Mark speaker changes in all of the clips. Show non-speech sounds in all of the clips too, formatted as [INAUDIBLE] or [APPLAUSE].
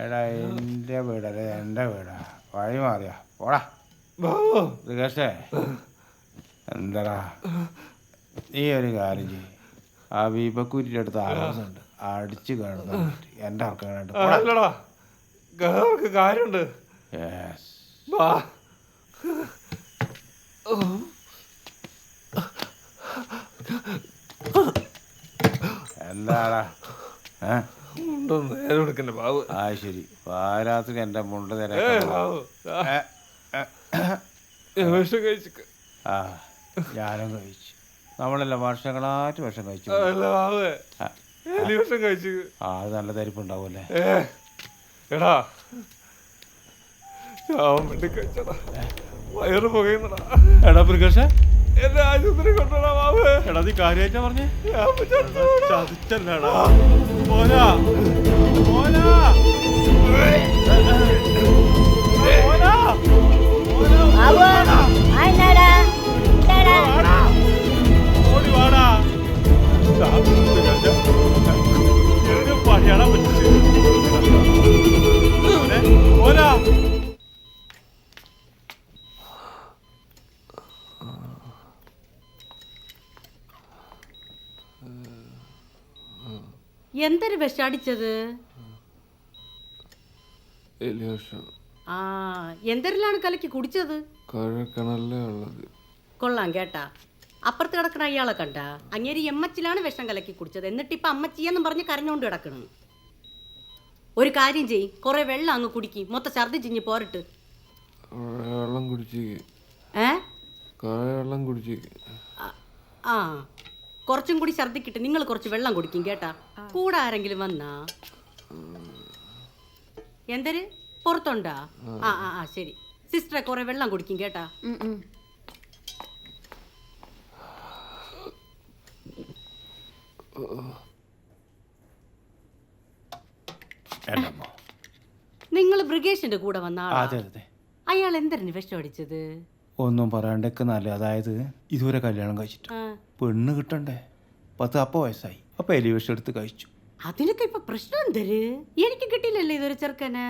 Speaker 1: എടാ എന്റെ വീടല്ലേ എന്റെ വീടാ. വഴി മാറിയാ? പോടാ. മൃഗേഷേ എന്താടാ? നീ ഒരു കാര്യം ചെയ്യും. ആ വീപ്പക്കുറ്റിയുടെ അടുത്ത് ആലോചനുണ്ട് അടിച്ചു കാണുന്നു എന്റെ
Speaker 2: അല്ലടാ ഗഹർക്ക് കാര്യമുണ്ട്.
Speaker 1: യെസ്. എന്താടാ?
Speaker 2: നേരെ ബാബു
Speaker 1: ആ ശരി. പാരാത്രി എന്റെ മുണ്ട് നേരെ
Speaker 2: വിഷം
Speaker 1: ആ ഞാനും കഴിച്ചു. നമ്മളല്ല വർഷങ്ങളായിട്ട് വിഷം കഴിച്ചു.
Speaker 2: അല്ല ബാബു
Speaker 1: ആ,
Speaker 2: എലി വിഷം കഴിച്ചിക്ക്
Speaker 1: ആ അത് നല്ല തരിപ്പുണ്ടാവൂല്ലേ
Speaker 2: ഏ എടാ. വേണ്ടി കഴിച്ചടാ. വയറ് പുകയുന്നടാ.
Speaker 1: എടാ മൃഗേഷേ
Speaker 2: എന്നെ ആശുപത്രി കൊണ്ടുപോടാ ബാബു
Speaker 1: എടാ നീ കാര്യമായിട്ടാ പറഞ്ഞേ. ചതിച്ചല്ലടാ. പോരാ. പോരാ. പോരാ.
Speaker 3: ബാബു ആ എന്നാടാ?
Speaker 1: വാടാ. ഓടി വാടാ. പണിയാടാ പറ്റിച്ച് മോനെ,
Speaker 4: എന്തൊരു വിഷാടിച്ചത്? ആ എന്തൊരിലാണ് കലക്കി കുടിച്ചത്? കൊള്ളാം കേട്ടാ. അപ്പുറത്ത് കിടക്കണ അയാളെ കണ്ട. അങ്ങേരി എമ്മച്ചിലാണ് വിഷം കലക്കി കുടിച്ചത്. എന്നിട്ട് ഇപ്പൊ അമ്മച്ചിയെന്നും പറഞ്ഞ് കരഞ്ഞോണ്ട് കിടക്കണം. ഒരു കാര്യം ചെയ് കുറെ വെള്ളം അങ്ങ് കുടിക്കി. മൊത്തം ഛർദിച്ചിഞ്ഞ് പോരട്ട്.
Speaker 2: വെള്ളം കുടിച്ചേ. വെള്ളം കുടിച്ചേക്ക്
Speaker 4: ആ- ആ. കുറച്ചും കൂടി ഛർദിക്കിട്ട് നിങ്ങൾ കുറച്ച് വെള്ളം കുടിക്കും കേട്ടാ. കൂടെ ആരെങ്കിലും വന്നാ? എന്തര്? പുറത്തുണ്ടാ? ആ. ആ ആ ശരി. സിസ്റ്ററെ കുറെ വെള്ളം കുടിക്കും കേട്ടാ. നിങ്ങൾ ബ്രിഗേഷിന്റെ കൂടെ വന്ന ആളാ? അയാൾ എന്തിനു വിഷം അടിച്ചത്?
Speaker 1: ഒന്നും പറയാണ്ടൊക്കെ നല്ല അതായത് ഇതുവരെ കല്യാണം കഴിച്ചിട്ട് പെണ്ണ് കിട്ടണ്ടേ? പത്ത് അപ്പ വയസ്സായി. അപ്പൊ എലിവേഷൻ എടുത്ത് കഴിച്ചു.
Speaker 4: അതിനൊക്കെ ഇപ്പൊ പ്രശ്നം എന്തര്? എനിക്ക് കിട്ടിയില്ലല്ലേ ഇതൊരു ചെറുക്കന്.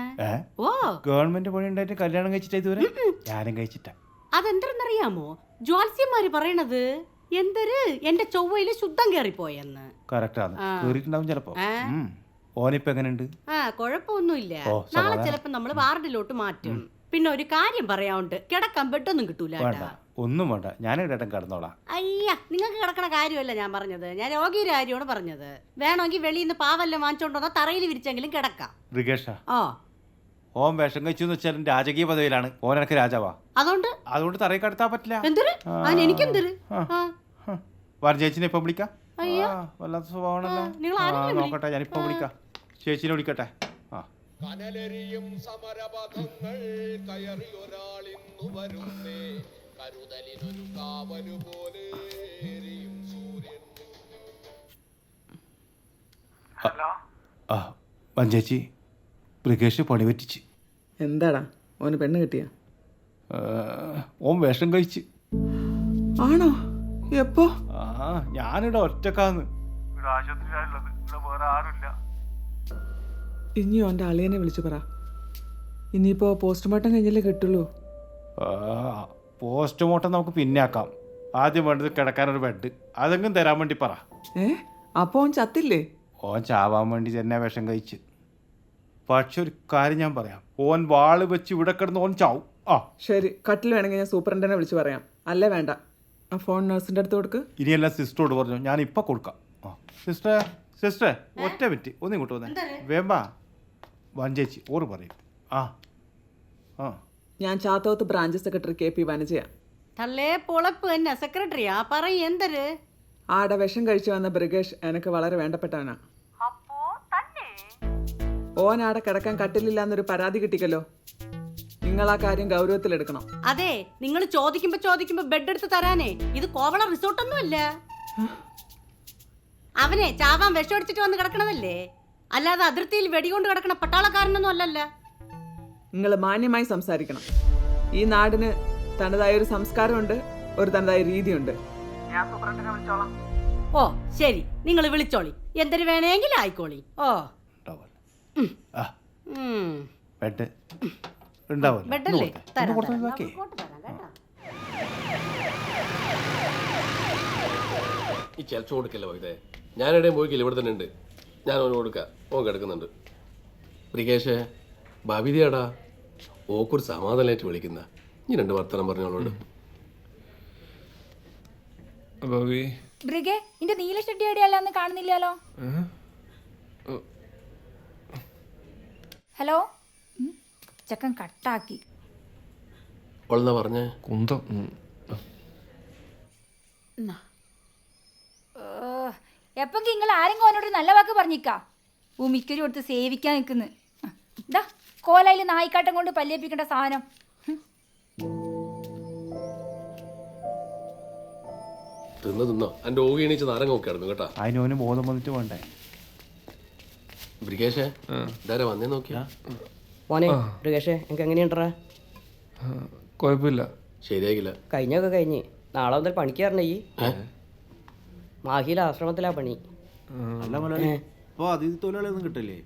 Speaker 4: ഓ.
Speaker 1: ഗവൺമെന്റ് പണി ഉണ്ടായിട്ട് കല്യാണം കഴിച്ചിട്ടാ ഇതുവരെ? ഞാനും കഴിച്ചിട്ടാ.
Speaker 4: അതെന്തരെന്നറിയാമോ ജ്വാത്സ്യന്മാര് പറയണത് എന്തര്? എന്റെ ചൊവ്വയിൽ ശുദ്ധം കേറിപ്പോയെന്ന്.
Speaker 1: കറക്റ്റാണ്. കേറിയിട്ടുണ്ടാവും ചിലപ്പോ. ഓനിപ്പോ എങ്ങനെയുണ്ട്
Speaker 4: ആ കുഴപ്പമൊന്നുമില്ല നാളെ ചിലപ്പോ നമ്മൾ വാർഡിലോട്ട് മാറ്റും. പിന്നെ ഒരു കാര്യം പറയാനുണ്ട്. കിടക്കാൻ പെട്ടൊന്നും കിട്ടൂല
Speaker 1: വേണ്ട. ഒന്നും വേണ്ട. ഞാൻ ഇടേട്ടൻ കിടന്നോളാം.
Speaker 4: അയ്യ നിങ്ങൾക്ക് കിടക്കണ കാര്യമല്ല ഞാൻ പറഞ്ഞത്. ഞാൻ രോഗിയുടെ കാര്യമാണ് പറഞ്ഞത്. വേണമെങ്കിൽ വെളിയിൽ നിന്ന് പാവെല്ലാം വാങ്ങിച്ചോണ്ട് വന്നാൽ തറയിൽ വിരിച്ചെങ്കിലും കിടക്കാം.
Speaker 1: ഋകേഷ
Speaker 4: ഓ
Speaker 1: ഓം വേഷം കഴിച്ചു എന്ന് വെച്ചാൽ രാജകീയ പദവിയിലാണ്. ഓനക്ക് രാജാവാ.
Speaker 4: അതുകൊണ്ട്?
Speaker 1: അതുകൊണ്ട് തറയിൽ കടത്താൻ പറ്റില്ല.
Speaker 4: എന്തൊരു എനിക്കെന്തൊരു.
Speaker 1: വാർ ചേച്ചിനെ ഇപ്പൊ വിളിക്കാം. വല്ലാത്ത സ്വഭാവമാണല്ലോ. നോക്കട്ടെ ഞാനിപ്പോ വിളിക്കാം. ചേച്ചിനെ വിളിക്കട്ടെ.
Speaker 5: കനലെറിയും സമരപഥങ്ങൾ കയറി ഒരാളിന്നു വരുന്നേ. കരുതലിനൊരു കാവലു പോലെ എരിയും സൂര്യൻ
Speaker 1: ആ വഞ്ചേച്ചി ബ്രിഗേഷ് പണി പറ്റിച്ച്.
Speaker 6: എന്താടാ? ഓന് പെണ്ണ് കിട്ടിയ?
Speaker 1: ഓൻ വേഷം കഴിച്ച്.
Speaker 6: ആണോ? എപ്പോ?
Speaker 1: ആ ഞാനിവിടെ ഒറ്റക്കാന്ന്. ഇവിടെ ആശുപത്രിയിലുള്ളത് ഇവിടെ വേറെ ആരുമില്ല.
Speaker 6: ഇനി ഓന്റെ അളിയനെ വിളിച്ചു പറ. ഇനിയിപ്പോ പോസ്റ്റ്മോർട്ടം കഴിഞ്ഞല്ലേ കിട്ടുള്ളൂ?
Speaker 1: പോസ്റ്റ്മോർട്ടം നമുക്ക് പിന്നെ ആക്കാം. ആദ്യം വേണ്ടത് കിടക്കാനൊരു ബെഡ്. അതെങ്കിലും തരാൻ വേണ്ടി പറ.
Speaker 6: ഏ? അപ്പോ ഓൻ ചത്തില്ലേ?
Speaker 1: ഓൻ ചാവാൻ വേണ്ടി തന്നെ വിഷം കഴിച്ച്. പക്ഷെ ഒരു കാര്യം ഞാൻ പറയാം. ഓൻ വാൾ വെച്ച് ഇവിടെ കിടന്ന് ഓൻ ചാവും. ആ.
Speaker 6: ശരി കട്ടിൽ വേണമെങ്കിൽ ഞാൻ സൂപ്രണ്ടനെ വിളിച്ചു പറയാം. അല്ലേ വേണ്ട. ആ ഫോൺ നഴ്സിന്റെ അടുത്ത് കൊടുക്ക്.
Speaker 1: ഇനിയെല്ലാം സിസ്റ്ററോട് പറഞ്ഞു. ഞാൻ ഇപ്പം കൊടുക്കാം. ആ. സിസ്റ്റർ സിസ്റ്റർ ഒറ്റ പറ്റി ഒന്നും ഇങ്ങോട്ട് വന്നേ വേമ്പാ. വഞ്ചേച്ചി ഓറ് പറയും. ആ ആ.
Speaker 6: ഞാൻ Chathoth branch secretary K P വനജയ.
Speaker 4: തള്ളേ പൊളപ്പ് തന്നെ. സെക്രട്ടറിയാ പറയും എന്തര്?
Speaker 6: ആടെ വിഷം കഴിച്ചു വന്ന ബ്രിഗേഷ് എനിക്ക് വളരെ വേണ്ടപ്പെട്ടവനാ. ഓൻ ആടെ കിടക്കാൻ കട്ടിലില്ല എന്നൊരു പരാതി കിട്ടിക്കല്ലോ. നിങ്ങൾ ആ കാര്യം ഗൗരവത്തിലെടുക്കണം.
Speaker 4: അതെ നിങ്ങൾ ചോദിക്കുമ്പോ ചോദിക്കുമ്പോ ബെഡ് എടുത്ത് തരാനേ. ഇത് കോവള റിസോർട്ടൊന്നും അല്ല അവനെ ചാവാൻ വിഷം അടിച്ചിട്ട് വന്ന് കിടക്കണതല്ലേ? അല്ലാതെ അതിർത്തിയിൽ വെടികൊണ്ട് കിടക്കണ പട്ടാളക്കാരനൊന്നും അല്ലല്ല.
Speaker 6: നിങ്ങൾ മാന്യമായി സംസാരിക്കണം. ഈ നാടിന് തനതായ ഒരു സംസ്കാരമുണ്ട് ഒരു തനതായ രീതിയുണ്ട്. ഞാൻ സൂപ്രണ്ടിനെ വിളിച്ചോളാം.
Speaker 4: ഓ ശരി. നിങ്ങൾ വിളിച്ചോളി. എന്തൊരു വേണമെങ്കിലും ആയിക്കോളി. ഓ.
Speaker 1: ബെഡ്.
Speaker 4: ബെഡല്ലേ തരാം കേട്ടോ.
Speaker 5: ഈ ചെലച്ചു കൊടുക്കില്ല വൈദേ പോയിക്കില്ല ഇവിടെ തന്നെ ഉണ്ട്. ഞാൻ ഓന് കൊടുക്കാം ഓൻ കിടക്കുന്നുണ്ട്. പ്രികേഷേ ഭവിതയാടാ. ഓക്കൊരു സമാധാനമായിട്ട് വിളിക്കുന്ന. ഇനി രണ്ട് വർത്തമാനം പറഞ്ഞോളോട്
Speaker 2: ഭവി.
Speaker 7: ബ്രിഗേ നിന്റെ നീല ഷെഡ്ഡി എവിടെയല്ലാന്ന് കാണുന്നില്ലല്ലോ? ഹലോ? ഉം, ചെക്കൻ കട്ടാക്കി.
Speaker 5: ഓളെന്നാ പറഞ്ഞേ?
Speaker 2: കുന്തം. ഉം.
Speaker 7: എപ്പം നിങ്ങൾ ആരെങ്കിലും അവനോട് നല്ല വാക്ക് പറഞ്ഞിക്കാ? ഉമിക്കൊരു കൊടുത്ത് സേവിക്കാൻ നിൽക്കുന്നു. ഇതാ കോലയിൽ നായിക്കാട്ടം കൊണ്ട് പല്ലേപ്പിക്കേണ്ട സാധനം.
Speaker 5: തിന്ന് തിന്നോ. എന്റെ ഓകി എണീച്ച് നാരങ്ങ ഒക്കെ കിടന്നു കേട്ടാ.
Speaker 1: അതിന് ഓന് ബോധം വന്നിട്ട് വേണ്ടേ
Speaker 5: ബ്രികേഷേ ഇതാരാ വന്നേ നോക്കിയാ?
Speaker 8: മോനെ മൃഗേഷേ എനിക്ക് എങ്ങനെയുണ്ടറാ
Speaker 2: ആ, കുഴപ്പമില്ല.
Speaker 5: ശരിയാകില്ല
Speaker 8: കഴിഞ്ഞൊക്കെ കഴിഞ്ഞ്. നാളെ മുതൽ പണിക്ക് ഈ. മാഹിയിലെ ആശ്രമത്തിലാ പണി.
Speaker 9: അല്ല മുതലാളി. ഇപ്പൊ അതിഥി തൊഴിലാളിയൊന്നും കിട്ടില്ലേ?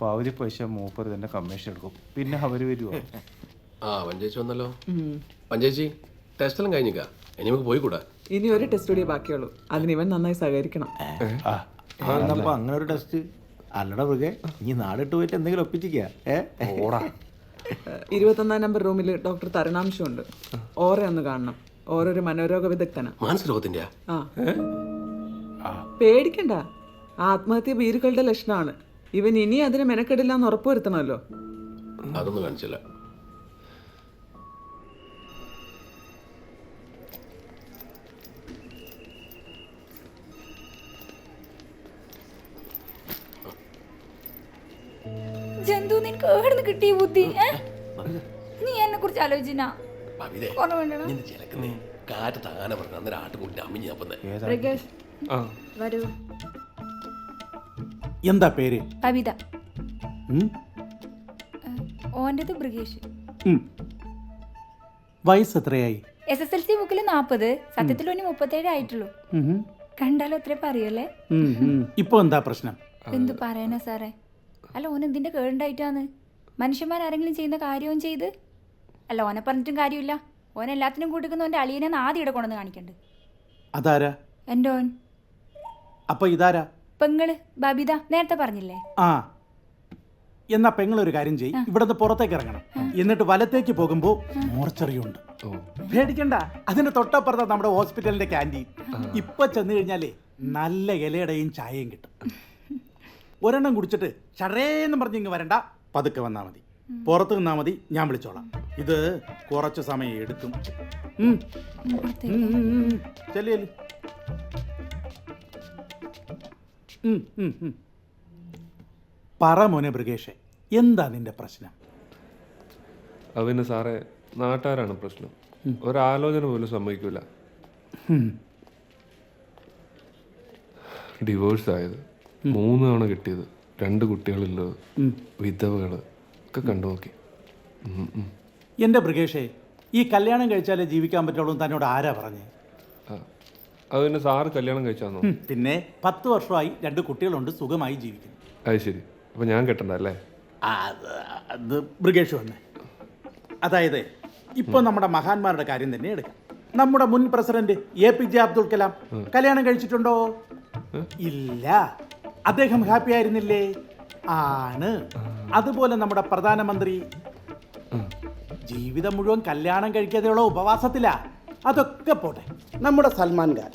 Speaker 1: പകുതി പൈസ മൂപ്പർ തന്നെ കമ്മീഷൻ എടുക്കും. പിന്നെ അവർ വരുവോ?
Speaker 5: ആ പഞ്ചേച്ചി വന്നല്ലോ. പഞ്ചേച്ചി ടെസ്റ്റെല്ലാം കഴിഞ്ഞിക്കാ. ഇനി നമുക്ക് കൂടാ.
Speaker 6: ഇനി ഒരു ടെസ്റ്റ് കൂടിയേ ബാക്കിയുള്ളൂ. അതിന് ഇവൻ നന്നായി സഹകരിക്കണം.
Speaker 1: ആ
Speaker 9: അങ്ങനെ ഒരു ടെസ്റ്റ്. അല്ലട മൃഗേ ഇനി നാടിട്ട് പോയിട്ട് എന്തെങ്കിലും ഒപ്പിച്ചിക്കാ. ഏ?
Speaker 1: ഓടാ.
Speaker 6: ഇരുപത്തൊന്നാം നമ്പർ റൂമിൽ ഡോക്ടർ തരണാംശമുണ്ട് ഓറെ ഒന്ന് കാണണം. ഓരോരു മനോരോഗ വിദഗ്ധനാ. ആ. പേടിക്കണ്ട. ആത്മഹത്യ ഭീരുക്കളുടെ ലക്ഷണമാണ്. ഇവൻ ഇനി അതിന് മെനക്കെടില്ല എന്ന് ഉറപ്പുവരുത്തണമല്ലോ
Speaker 5: അതൊന്നും കാണിച്ചില്ല.
Speaker 7: ജന്തു നിനക്ക് എവിടെ നിന്ന് കിട്ടിയ ബുദ്ധി? ഏ? നീ എന്നെ കുറിച്ച് ആലോചിച്ചിനാ?
Speaker 5: ഭവിതേ ഇന്ന് ചിലക്കുന്നേ കാറ്റ് താനെ പറഞ്ഞു അന്നേരം ആട്ടുകൂട്ടി അമ്മിഞ്ഞ് അപ്പന്നേ
Speaker 7: ബ്രിഗേഷ്
Speaker 2: ആ.
Speaker 7: വരൂ.
Speaker 9: എന്താ പേര്?
Speaker 7: കവിത.
Speaker 9: ഉം?
Speaker 7: ഓന്റെത് ബ്രിഗേഷ്
Speaker 9: ഉം. വയസ്സ് എത്രയായി
Speaker 7: എസ് എസ് എൽ സി ബുക്കിൽ നാൽപ്പത് സത്യത്തിൽ ഒന്ന് മുപ്പത്തേഴ് ആയിട്ടുള്ളൂ.
Speaker 9: ഉം.
Speaker 7: കണ്ടാലോ അത്രേ പറയല്ലേ
Speaker 9: ഉം, ഉം. ഇപ്പൊ എന്താ പ്രശ്നം?
Speaker 7: എന്ത് പറയാനാ സാറേ? അല്ല ഓൻ എന്തിന്റെ കേടുണ്ടായിട്ടാന്ന്? മനുഷ്യന്മാരാരെങ്കിലും ചെയ്യുന്ന കാര്യവും ചെയ്ത് അല്ല ഓനെ പറഞ്ഞിട്ടും കാര്യമില്ല. ഓൻ എല്ലാത്തിനും കൂട്ടിക്കുന്ന ഓന്റെ അളിയനെ ആദ്യം ഇവിടെ കൊണ്ടുവന്ന് കാണിക്കണ്ട്.
Speaker 9: അതാരാ?
Speaker 7: എന്റെ ഓൻ.
Speaker 9: അപ്പൊ ഇതാരാ?
Speaker 7: പെങ്ങൾ ബബിത നേരത്തെ പറഞ്ഞില്ലേ?
Speaker 9: ആ. എന്നാ പെങ്ങളൊരു കാര്യം ചെയ് ഇവിടുന്ന് പുറത്തേക്ക് ഇറങ്ങണം. എന്നിട്ട് വലത്തേക്ക് പോകുമ്പോ മോർച്ചറിയുണ്ട്. പേടിക്കണ്ട. അതിന്റെ തൊട്ടപ്പുറത്താ നമ്മുടെ ഹോസ്പിറ്റലിന്റെ ക്യാന്റീൻ. ഇപ്പൊ ചെന്ന് കഴിഞ്ഞാലേ നല്ല ഇലയുടെയും ചായയും കിട്ടും. ഒരെണ്ണം കുടിച്ചിട്ട് ചടേന്ന് പറഞ്ഞ് ഇങ്ങ് വരണ്ട. പതുക്കെ വന്നാ മതി. പുറത്ത് നിന്നാ മതി ഞാൻ വിളിച്ചോളാം. ഇത് കുറച്ച് സമയം എടുക്കും. ചെല്ല്. പറ മോനെ ബ്രിഗേഷെ എന്താ നിന്റെ പ്രശ്നം?
Speaker 2: അവന് സാറേ നാട്ടുകാരാണ് പ്രശ്നം. ഒരാലോചന പോലും സംഭവിക്കൂല ഡിവോഴ്സ് ആയത് മൂന്ന് തവണ കിട്ടിയത് രണ്ട് കുട്ടികളുള്ളത് വിധവകൾ. ഒക്കെ കണ്ടു നോക്കി. എന്റെ ബ്രിഗേഷേ
Speaker 9: എന്റെ ബ്രിഗേഷെ ഈ കല്യാണം കഴിച്ചാലേ ജീവിക്കാൻ പറ്റുള്ളൂ തന്നോട് ആരാ പറഞ്ഞേ?
Speaker 2: അതിന് സാറ് കല്യാണം കഴിച്ചാന്നോ?
Speaker 9: പിന്നെ പത്ത് വർഷമായി രണ്ട് കുട്ടികളുണ്ട് സുഖമായി ജീവിക്കുന്നു.
Speaker 2: അത് ശരി. അപ്പൊ ഞാൻ
Speaker 9: കെട്ടണ്ടല്ലേ അത് അത് ബ്രിഗേഷ് വന്നേ. അതായത് ഇപ്പോൾ നമ്മുടെ മഹാന്മാരുടെ കാര്യം തന്നെ എടുക്കാം. നമ്മുടെ മുൻ president A P J Abdul Kalam കല്യാണം കഴിച്ചിട്ടുണ്ടോ? ഇല്ല. അദ്ദേഹം ഹാപ്പി ആയിരുന്നില്ലേ? ആണ്. അതുപോലെ നമ്മുടെ പ്രധാനമന്ത്രി ജീവിതം മുഴുവൻ കല്യാണം കഴിക്കാതെയുള്ള ഉപവാസത്തിലാ. അതൊക്കെ പോട്ടെ. നമ്മുടെ സൽമാൻ ഖാൻ.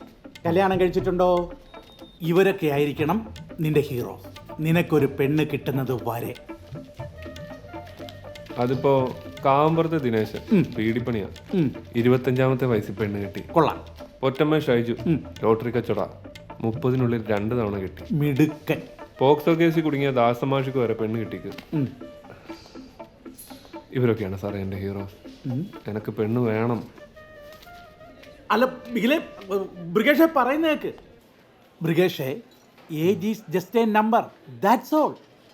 Speaker 9: കല്യാണം കഴിച്ചിട്ടുണ്ടോ? ഇവരൊക്കെ ആയിരിക്കണം നിന്റെ ഹീറോ. നിനക്കൊരു പെണ്ണ് കിട്ടുന്നത് വരെ.
Speaker 2: അതിപ്പോ കാമ്പറത്തെ ദിനേശൻ പീഡിപ്പണിയാ. ഇരുപത്തഞ്ചാമത്തെ വയസ്സിൽ പെണ്ണ് കിട്ടി.
Speaker 9: കൊള്ളാം.
Speaker 2: ഒറ്റമ്മ ഷൈജു ലോട്ടറി കച്ചവട. മുപ്പതിനുള്ളിൽ രണ്ട് തവണ കിട്ടി.
Speaker 9: മിടുക്കൻ.
Speaker 2: പോക്സോ കേസിൽ കുടുങ്ങിയ ദാസമാഷിക്ക് വരെ പെണ്ണ് കിട്ടിക്ക്. ഇവരൊക്കെയാണ് സാറേ എന്റെ ഹീറോ. എനക്ക് പെണ്ണ് വേണം.
Speaker 9: അല്ല ബിഗിലെ ബ്രിഗേഷെ പറയുന്നേക്ക് ബ്രിഗേഷെ age is just a number that's all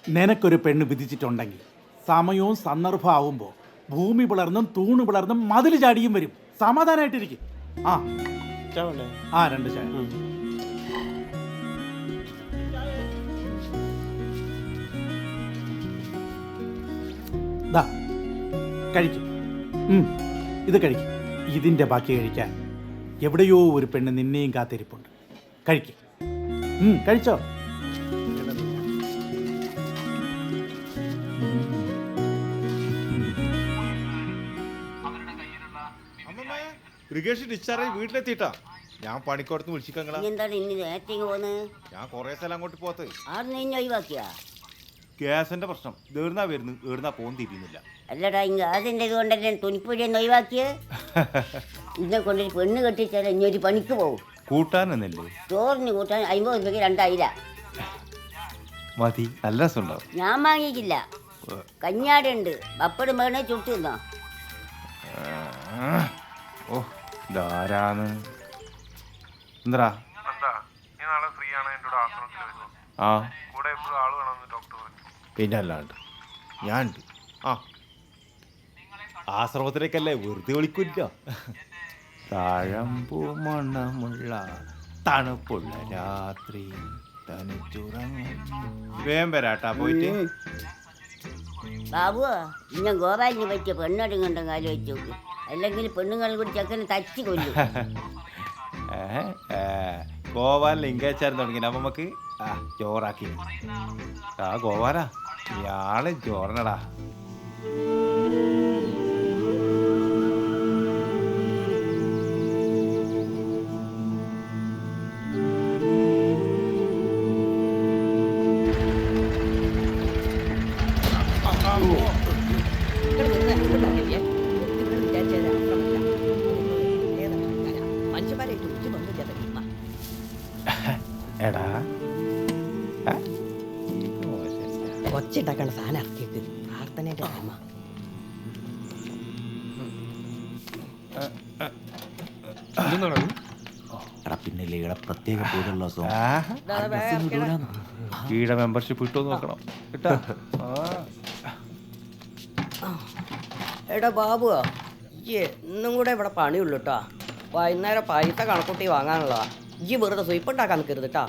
Speaker 9: നിനക്കൊരു പെണ്ണ് വിധിച്ചിട്ടുണ്ടെങ്കിൽ സമയവും സന്ദർഭം ആവുമ്പോൾ ഭൂമി പിളർന്നും തൂണ് പിളർന്നും മതിൽ ചാടിയും വരും. സമാധാനമായിട്ടിരിക്കും ആ. ആ രണ്ട് ചായ. ദാ കഴിക്കും. ഇത് കഴിക്കും. ഇതിന്റെ ബാക്കി കഴിക്കാൻ എവിടെയോ ഒരു പെണ്ണ് നിന്നെയും കാത്തിരിപ്പുണ്ട്. കഴിക്കും. കഴിച്ചോ?
Speaker 10: ബ്രിഗേഷ് ഡിസ്ചാർജ് വീട്ടിലെത്തിയിട്ടാ. ഞാൻ പണിക്കോടത്ത് വിളിച്ചിക്കങ്ങളാ
Speaker 3: എന്താണ് ഇനി നേരത്തെ പോന്ന്?
Speaker 10: ഞാൻ കൊറേ സ്ഥലം അങ്ങോട്ട് പോത്ത്
Speaker 3: ആരും ഒഴിവാക്കിയാ?
Speaker 10: ഗ്യാസിന്റെ പ്രശ്നം. തീർന്നാ വരുന്നു ഏർന്നാ പോകുന്ന തിരിയുന്നില്ല
Speaker 3: അല്ലടാ ഇങ്ങ അതിന്റെ ഇത് കൊണ്ടല്ലേ തുണിപ്പൊഴിയെ ഒഴിവാക്കിയേ. [LAUGHS] ഇന്നെ കൊണ്ടൊരു പെണ്ണ് കെട്ടിച്ചാൽ ഇനി ഒരു പണിക്ക് പോകും
Speaker 10: കൂട്ടാനൊന്നല്ലേ
Speaker 3: ചോറിന് കൂട്ടാൻ അമ്പത് രൂപയ്ക്ക് രണ്ടായില്ല
Speaker 10: മതി നല്ല രസമുണ്ടാവും.
Speaker 3: ഞാൻ വാങ്ങിക്കില്ല കഞ്ഞാടുണ്ട്. പപ്പട് വേണേ ചുട്ടു തിന്നോ.
Speaker 1: ഓ ധാരാന്ന് എന്താ? ആ.
Speaker 10: പിന്നെ അല്ലാണ്ട് ഞാൻ ഉണ്ട് ആ. ആശ്രമത്തിലേക്കല്ലേ വെറുതെ വിളിക്കില്ല.
Speaker 1: താഴമ്പൂ മണമുള്ള തണുപ്പുള്ള രാത്രി വേം വരാട്ടാ പോയിട്ട്.
Speaker 3: ബാബു ഇന്ന ഗോപാലിന് പറ്റിയ പെണ്ണടുങ്ങണ്ട കാലം വെച്ച് നോക്ക്. അല്ലെങ്കിൽ പെണ്ണുങ്ങൾ കൂടി ചെക്കനെ തച്ചു കൊല്ലും.
Speaker 1: ഗോപാലിന് ഗോവാൻ തുടങ്ങി നമുക്ക് ആ ചോറാക്കി ആ ഗോവാന ഇയാളെ ചോറിനടാ
Speaker 4: മനുഷ്യന്മാരായിട്ട് ഒച്ചുണ്ടാക്കേണ്ട സാധനം ഇറക്കിയിട്ട് പ്രാർത്ഥനയുടെ ടൈമ
Speaker 10: എടാ പിന്നെ ഇവിടെ പ്രത്യേക ദിവസം.
Speaker 1: മെമ്പർഷിപ്പ് കിട്ടുമോ നോക്കണം. കിട്ടാ
Speaker 8: എടാ ബാബു ഈ ഇന്നും കൂടെ ഇവിടെ പണിയുള്ളൂ കേട്ടോ വൈകുന്നേരം പൈസ കണക്കൂട്ടി വാങ്ങാനുള്ളതാ. ഈ വെറുതെ സ്വീപ്പ് ഉണ്ടാക്കാൻ നിൽക്കരുത് കേട്ടോ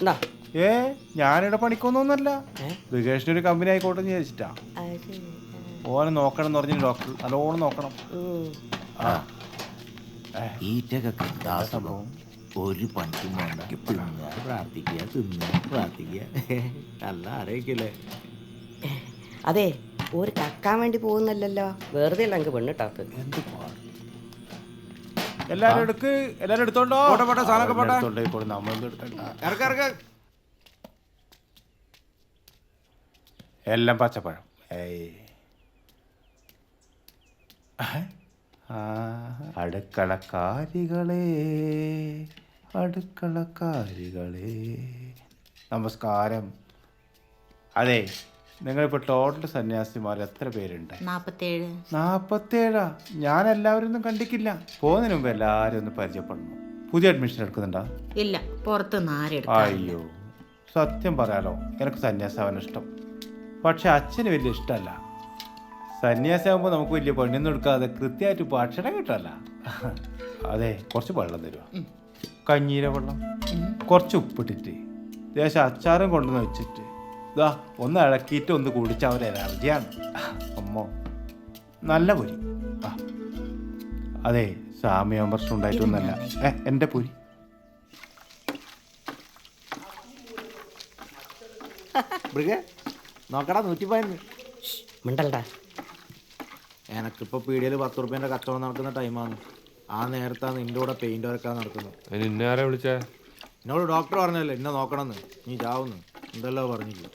Speaker 8: എന്നാ
Speaker 1: ഏ ഞാനിവിടെ പണിക്കൊന്നൊന്നല്ല. ദുഗേഷിന് ഒരു കമ്പനി ആയിക്കോട്ടെ എന്ന് വിചാരിച്ചിട്ടാ. ഓനെ നോക്കണം എന്ന് പറഞ്ഞു ഡോക്ടർ നല്ലോണം നോക്കണം.
Speaker 10: ഈറ്റൊക്കെ ഒരു പണിക്കും വേണ്ട. തിന്നുക പ്രാർത്ഥിക്കുക തിന്നുക പ്രാർത്ഥിക്കുക. നല്ല ആരോഗ്യല്ലേ?
Speaker 8: അതെ ഒരു കക്കാൻ വേണ്ടി പോകുന്നല്ലോ വെറുതെ അല്ല എനിക്ക് പെണ്ണിട്ടാത്ത്
Speaker 1: എല്ലാരും എടുക്ക് എല്ലാരും എടുത്തോണ്ടോ? എടുത്തോണ്ടേ നമ്മൾ എല്ലാം പച്ചപ്പഴം. ഏയ്. അടുക്കളക്കാരികളെ അടുക്കളക്കാരികളെ നമസ്കാരം. അതെ നിങ്ങളിപ്പോൾ ടോട്ടൽ സന്യാസിമാർ എത്ര പേരുണ്ട്?
Speaker 4: നാപ്പത്തേഴ്.
Speaker 1: ഞാൻ എല്ലാവരും ഒന്നും കണ്ടിക്കില്ല പോകുന്നതിന് മുമ്പ് എല്ലാവരും ഒന്ന് പരിചയപ്പെടണം. പുതിയ അഡ്മിഷൻ എടുക്കുന്നുണ്ടോ?
Speaker 4: ഇല്ല പുറത്തുനിന്ന് ആരെടുക്കും
Speaker 1: അയ്യോ സത്യം പറയാലോ എനിക്ക് സന്യാസാവാൻ ഇഷ്ടം. പക്ഷെ അച്ഛന് വലിയ ഇഷ്ടമല്ല. സന്യാസിയാകുമ്പോൾ നമുക്ക് വലിയ പണിയൊന്നും എടുക്കാതെ കൃത്യമായിട്ട് ഭക്ഷണം കിട്ടല്ല. അതെ കുറച്ച് വെള്ളം തരുമോ കഞ്ഞീര വെള്ളം. കുറച്ച് ഉപ്പിട്ടിട്ട്. ദേശം അച്ചാറും കൊണ്ടുവന്ന് വെച്ചിട്ട്. ഇതാ ഒന്ന് ഇളക്കിയിട്ട് ഒന്ന് കുടിച്ച അവർ എനർജിയാണ്. അമ്മോ നല്ല പൊരി. ആ. അതെ സാമ്യം പ്രശ്നം ഉണ്ടായിട്ടൊന്നല്ല ഏ എന്റെ പൊരി.
Speaker 10: മൃഗേ നോക്കടാ നൂറ്റി പതിനൊന്ന്
Speaker 8: മിണ്ടല്ലടാ
Speaker 10: എനക്കിപ്പോ പീടിയയിൽ പത്ത് റുപ്യന്റെ കച്ചവടം നടക്കുന്ന ടൈമാണ്. ആ നേരത്താണ് നിന്റെ കൂടെ പെയിന്റ് വരക്കാൻ നടക്കുന്നത്
Speaker 2: അതിന് ഇന്നെ ആരാ വിളിച്ചേ?
Speaker 10: എന്നോട് ഡോക്ടർ പറഞ്ഞല്ലേ എന്നെ നോക്കണമെന്ന് നീ ചാവുന്നു എന്തല്ലോ പറഞ്ഞില്ല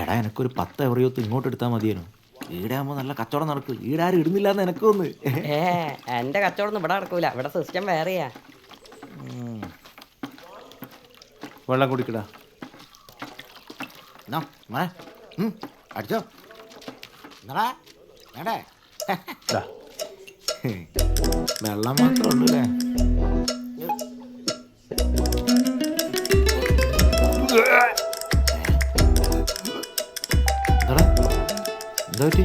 Speaker 10: എടാ എനക്കൊരു പത്ത് എവറിയോത്ത് ഇങ്ങോട്ട് എടുത്താൽ മതിയേനു. ഈടെ ആകുമ്പോൾ നല്ല കച്ചവടം നടക്കും. ഈടെ ആരും ഇടുന്നില്ല എന്ന് എനക്കൊന്ന്.
Speaker 8: ഏ എന്റെ കച്ചവടം ഇവിടെ നടക്കൂല. ഇവിടെ സിസ്റ്റം വേറെയാ.
Speaker 1: വെള്ളം കുടിക്കടാ.
Speaker 10: അടിച്ചോ എന്നാ വേണ്ടേ വെള്ളം മാത്രമേ ഉള്ളൂ അല്ലേ എന്താ പറ്റി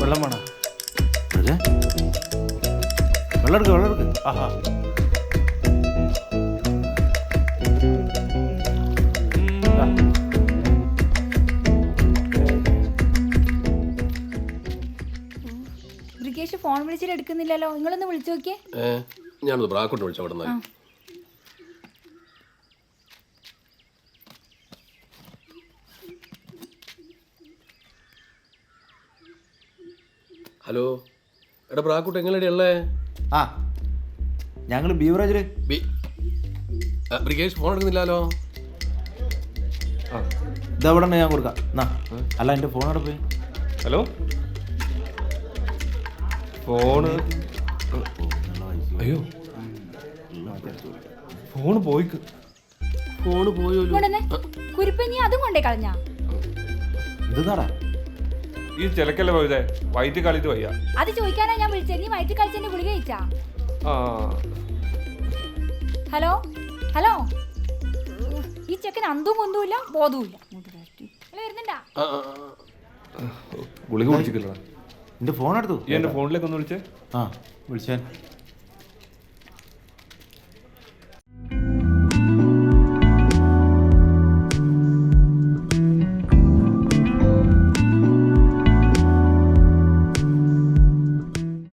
Speaker 1: വെള്ളം വേണം വെള്ളം എടുക്കുക വെള്ളം എടുക്കുക ആഹാ
Speaker 7: ഫോൺ വിളിച്ചിട്ട് എടുക്കുന്നില്ലല്ലോ? നിങ്ങളൊന്ന് വിളിച്ചു നോക്കിയേ.
Speaker 5: ഞാനൊന്ന് ഞാനത് ബ്രാക്കോട്ട് വിളിച്ചു അവിടെ നിന്ന് ഹലോ എടാ ബ്രാക്കൂട്ട് എങ്ങനെയാണ് ഉള്ളേ?
Speaker 10: ആ ഞങ്ങൾ ബീവറേജിൽ
Speaker 5: ബ്രിഗേഷ് ഫോൺ എടുക്കുന്നില്ലല്ലോ?
Speaker 10: ഇതവിടെ ഞാൻ കൊടുക്കാം. എന്നാ അല്ല എന്റെ ഫോൺ അവിടെ പോയി?
Speaker 2: ഹലോ? ഫോണ്. അയ്യോ. ഫോണ് പോയി
Speaker 5: ഫോണ് പോയോ
Speaker 7: കുരിപ്പഞ്ഞി അതും കൊണ്ടേ കളഞ്ഞാ.
Speaker 2: ഈ ചിലക്കല്ലേ പോയതേ? വൈറ്റ് കളിച്ച് വയ്യ.
Speaker 7: അത് ചോദിക്കാനാ ഞാൻ വിളിച്ചത്. നീ വൈറ്റ് കളിച്ചെന്നെ ഗുളിക കഴിച്ചാ?
Speaker 2: ആ.
Speaker 7: ഹലോ? ഹലോ? ഈ ചെക്കൻ അന്തും കുന്തും ഇല്ല ബോധവും ഇല്ല. ഇങ്ങോട്ട് വരട്ടെ. വരുന്നുണ്ടാ.
Speaker 2: ഗുളിക കുടിച്ചിട്ടില്ലടാ.
Speaker 10: എന്റെ ഫോൺ എടുത്തു?
Speaker 2: എന്റെ ഫോണിലേക്ക് ഒന്ന് വിളിച്ചേ.
Speaker 1: ആ വിളിച്ചാൻ